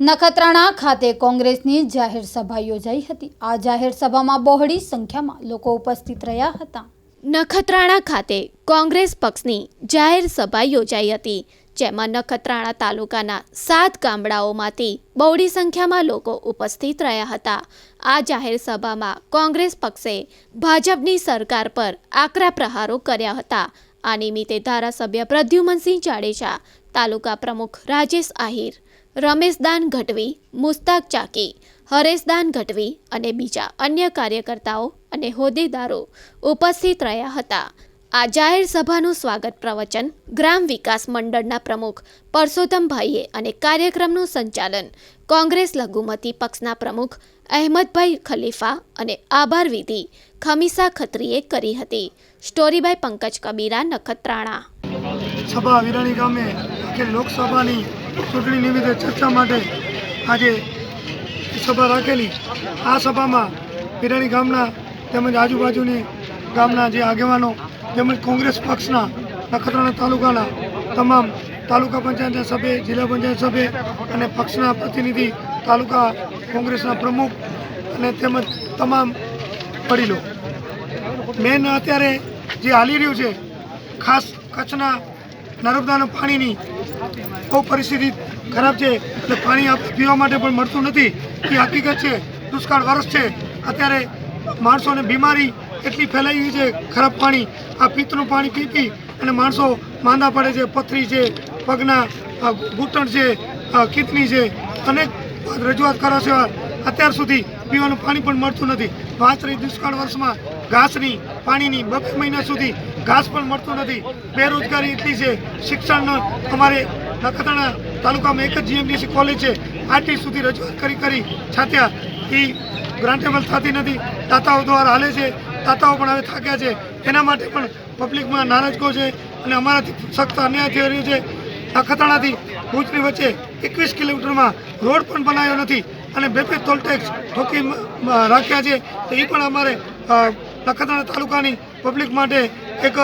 નખત્રાણા ખાતે કોંગ્રેસની જાહેર સભા યોજાઈ હતી. આ જાહેર સભામાં બહોળી સંખ્યામાં લોકો ઉપસ્થિત રહ્યા હતા. નખત્રાણા ખાતે કોંગ્રેસ પક્ષની જાહેર સભા યોજાઈ હતી, જેમાં નખત્રાણા તાલુકાના સાત ગામડાઓમાંથી બહોળી સંખ્યામાં લોકો ઉપસ્થિત રહ્યા હતા. આ જાહેર સભામાં કોંગ્રેસ પક્ષે ભાજપની સરકાર પર આકરા પ્રહારો કર્યા હતા. આ નિમિત્તે ધારાસભ્ય પ્રદ્યુમનસિંહ જાડેજા, તાલુકા પ્રમુખ રાજેશ આહિર રમેશદાન ગઢવી, મુસ્તાક ચાકી, હરેશદાન ગઢવી અને બીજા અન્ય કાર્યકર્તાઓ અને હોદ્દેદારો ઉપસ્થિત રહ્યા હતા. આ જાહેર સભાનું સ્વાગત પ્રવચન ગ્રામ વિકાસ મંડળના પ્રમુખ પરસોત્તમભાઈએ અને કાર્યક્રમનું સંચાલન કોંગ્રેસ લઘુમતી પક્ષના પ્રમુખ અહેમદભાઈ ખલીફા અને આભાર વિધિ ખમીસા ખત્રીએ કરી હતી. સ્ટોરીબાય પંકજ કબીરા, નખત્રાણા. સભા વિરાણી ગામે લોકસભાની ચૂંટણી નિમિત્તે ચર્ચા માટે આજે સભા રાખેલી. આ સભામાં પિરાણી ગામના તેમજ આજુબાજુની ગામના જે આગેવાનો તેમજ કોંગ્રેસ પક્ષના નખત્રાણા તાલુકાના તમામ તાલુકા પંચાયતના સભ્ય, જિલ્લા પંચાયત સભ્ય અને પક્ષના પ્રતિનિધિ તાલુકા કોંગ્રેસના પ્રમુખ અને તેમજ તમામ વડીલો. મેન અત્યારે જે હાલી રહ્યું છે, ખાસ કચ્છના નર્મદાના પાણીની બહુ પરિસ્થિતિ ખરાબ છે એટલે પાણી પીવા માટે પણ મળતું નથી એ હકીકત છે, દુષ્કાળ વરસ છે. અત્યારે માણસોને બીમારી એટલી ફેલાઈ ગઈ છે, ખરાબ પાણી, આ પિત્તનું પાણી પી પી અને માણસો માંદા પડે છે, પથરી છે, પગના ઘૂંટણ છે કિડની છે, અનેક રજૂઆત કરો છે. અત્યાર સુધી પીવાનું પાણી પણ મળતું નથી. વાત દુષ્કાળ વર્ષમાં ઘાસની, પાણીની બબે મહિના સુધી ઘાસ પણ મળતું નથી. બેરોજગારી એટલી છે. શિક્ષણ અમારે નખત્રાણા તાલુકામાં એક જ જીએમડીસી કોલેજ છે. આટલી સુધી રજૂઆત કરી કરી છાત્યા એ ગ્રાન્ટેબલ થતી નથી. દાતાઓ દ્વારા હાલે છે. દાતાઓ પણ હવે થાક્યા છે. એના માટે પણ પબ્લિકમાં નારાજગો છે અને અમારાથી સખ્ત અન્યાય થઈ રહ્યો છે. નખત્રાણાથી ભુજની વચ્ચે એકવીસ કિલોમીટરમાં રોડ પણ બનાવ્યો નથી અને બે બે ટોલ ટેક્સ ઠોકી રાખ્યા છે. તો એ પણ અમારે નખત્રાણા તાલુકાની પબ્લિક માટે એક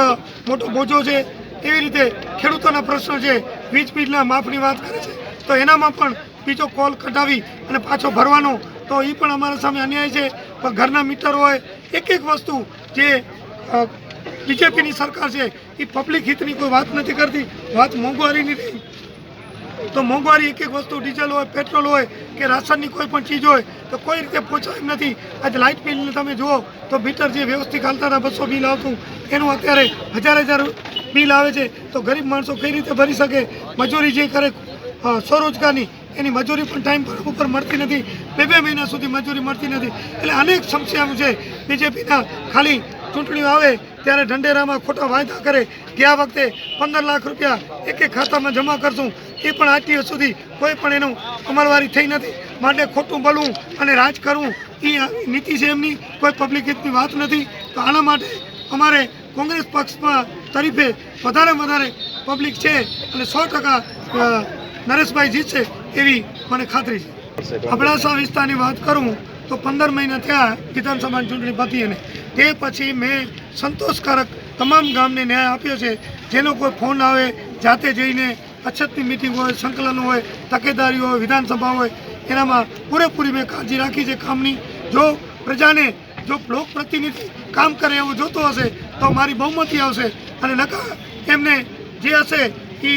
મોટો બોજો છે, એવી રીતે ખેડૂતોના પ્રશ્નો છે વીજ બિલના માફની વાત કરે છે, તો એનામાં પણ બીજો કોલ કઢાવી અને પાછો ભરવાનો, તો એ પણ અમારા સામે અન્યાય છે. પણ ઘરના મીટર હોય, એક એક વસ્તુ જે બીજેપીની સરકાર છે એ પબ્લિક હિતની કોઈ વાત નથી કરતી, વાત મોંઘવારીની રહી તો મોંઘવારી એક એક વસ્તુ, ડીઝલ હોય, પેટ્રોલ હોય કે રાશનની કોઈ પણ ચીજ હોય તો કોઈ રીતે પહોંચાય એમ નથી. આજે લાઇટ બિલને તમે જુઓ તો મીટર જે વ્યવસ્થિત હાલતા હતા બસો બિલ આવતું, એનું અત્યારે હજાર હજાર બિલ આવે છે. તો ગરીબ માણસો કઈ રીતે ભરી શકે? મજૂરી જે કરે સ્વરોજગારની, એની મજૂરી પણ ટાઈમ પર ઉપર મળતી નથી. બે બે મહિના સુધી મજૂરી મળતી નથી. એટલે અનેક સમસ્યાઓ છે. બીજેપીના ખાલી ચૂંટણીઓ આવે ત્યારે ઢંઢેરામાં ખોટા વાયદા કરે ગયા વખતે પંદર લાખ રૂપિયા એક એક ખાતામાં જમા કરશું. એ પણ દિવસ સુધી કોઈ પણ એનું અમલવારી થઈ નથી. માટે ખોટું બોલવું અને રાજ કરવું એ નીતિ છે એમની. કોઈ પબ્લિક હિતની વાત નથી. તો આના માટે અમારે કોંગ્રેસ પક્ષમાં તરીફે વધારે વધારે પબ્લિક છે અને સો ટકા નરેશભાઈ જીતશે એવી મને ખાતરી છે. અબડાસા વિસ્તારની વાત કરું તો પંદર મહિના થયા વિધાનસભાની ચૂંટણી પતી અને તે પછી મેં સંતોષકારક તમામ ગામને ન્યાય આપ્યો છે. જેનો કોઈ ફોન આવે, જાતે જઈને અછતની મિટિંગ હોય, સંકલન હોય તકેદારી હોય, વિધાનસભા હોય, એનામાં પૂરેપૂરી મેં કાળજી રાખી છે કામની. જો પ્રજાને જો લોક પ્રતિનિધિ કામ કરે એવું જોતો હશે, તો મારી બહુમતી આવશે અને નકા એમને જે હશે એ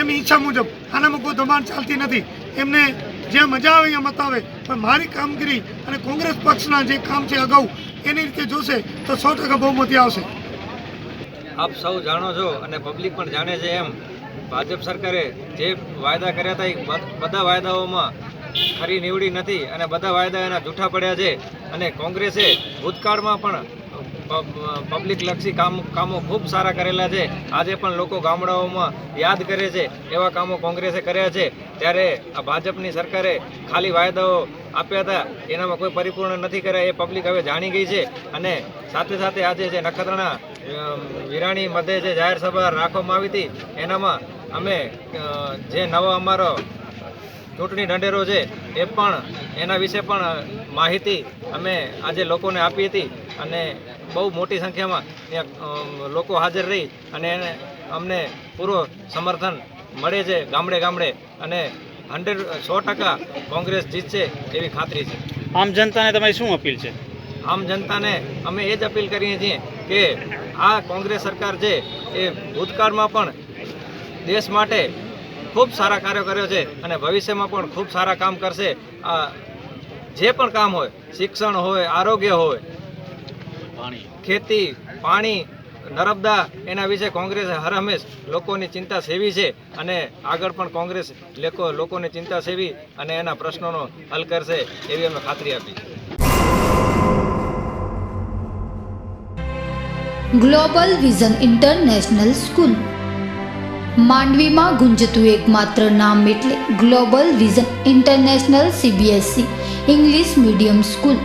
એમની ઈચ્છા મુજબ આનામાં કોઈ દબાણ ચાલતી નથી. એમને જ્યાં મજા આવે, ત્યાં મત આવે પણ મારી કામગીરી અને કોંગ્રેસ પક્ષના જે કામ છે અગાઉ, એની રીતે જોશે તો સો ટકા બહુમતી આવશે. આપ સૌ જાણો છો અને પબ્લિક પણ જાણે છે એમ, ભાજપ સરકારે જે વાયદા કર્યા હતા એ બધા વાયદાઓમાં ખરી નીવડી નથી અને બધા વાયદા એના જૂઠા પડ્યા છે અને કોંગ્રેસે ભૂતકાળમાં પણ પબ્લિક લક્ષી કામ, કામો ખૂબ સારા કરેલા છે. આજે પણ લોકો ગામડાઓમાં યાદ કરે છે, એવા કામો કોંગ્રેસે કર્યા છે. ત્યારે આ ભાજપની સરકારે ખાલી વાયદાઓ આપ્યા હતા, એનામાં કોઈ પરિપૂર્ણ નથી કર્યા, એ પબ્લિક હવે જાણી ગઈ છે. અને સાથે સાથે આજે જે નખત્રાણા વિરાણી મધ્યે જે જાહેર સભા રાખવામાં આવી હતી, એનામાં અમે જે નવો અમારો ચૂંટણી ઢંઢેરો છે એ પણ એના વિશે પણ માહિતી અમે આજે લોકોને આપી હતી અને બહુ મોટી સંખ્યામાં ત્યાં લોકો હાજર રહી અને એને અમને પૂરો સમર્થન મળે છે ગામડે ગામડે અને હંડ્રેડ સો ટકા કોંગ્રેસ જીતશે એવી ખાતરી છે. આમ જનતાને તમારી શું અપીલ છે? આમ જનતાને અમે એ જ અપીલ કરીએ છીએ કે આ કોંગ્રેસ સરકાર છે એ ભૂતકાળમાં પણ દેશ માટે ખૂબ સારા કાર્યો કર્યો છે અને ભવિષ્યમાં પણ ખૂબ સારા કામ કરશે. આ જે પણ કામ હોય શિક્ષણ હોય આરોગ્ય હોય ખેતી પાણી નર્મદા એના વિશે કોંગ્રેસે હર હંમેશ લોકોની ચિંતા સેવી છે અને આગળ પણ કોંગ્રેસ લોકો લોકોની ચિંતા સેવી અને એના પ્રશ્નોનો હલ કરશે એવી અમે ખાતરી આપી ગ્લોબલ વિઝન ઇન્ટરનેશનલ સ્કૂલ માંડવીમાં ગુંજતું એકમાત્ર નામ એટલે global vision international CBSC English medium school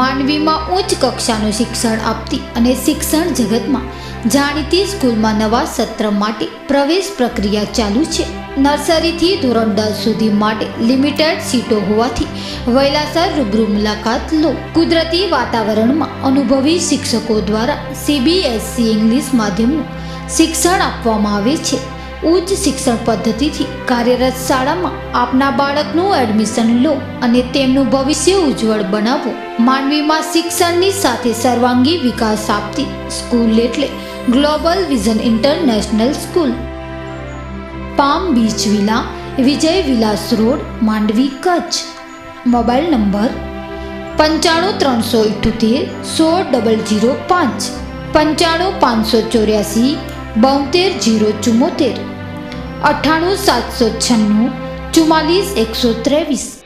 માંડવીમાં ઉચ્ચ કક્ષાનું શિક્ષણ આપતી અને શિક્ષણ જગતમાં જાણીતી સ્કૂલમાં નવા સત્ર માટે પ્રવેશ પ્રક્રિયા ચાલુ છે. નર્સરીથી ધોરણ દસ સુધી માટે લિમિટેડ સીટો હોવાથી વૈલાસર રૂબરૂ મુલાકાત લો. કુદરતી વાતાવરણમાં અનુભવી શિક્ષકો દ્વારા સીબીએસસી ઇંગ્લિશ માધ્યમનું શિક્ષણ આપવામાં આવે છે. ઉચ્ચ શિક્ષણ પદ્ધતિથી કાર્યરત શાળામાં આપના બાળકનું એડમિશન લો અને તેમનું ભવિષ્ય ઉજ્જવળ બનાવો. માનવીમાં શિક્ષણની સાથે સર્વાંગી વિકાસ આપતી સ્કૂલ એટલે global vision international school palm beach villa, Vijay Vilas road, Mandvi Kutch. Mobile number પંચાણું ત્રણસો ઇઠ્યોતેર, સોળ ડબલ જીરો પાંચ. પંચાણું પાંચસો ચોર્યાસી બોતેર જીરો ચુમ્મોતેર અઠ્ઠાણું સાતસો છન્નું ચુમ્માલીસ એકસો ત્રેવીસ.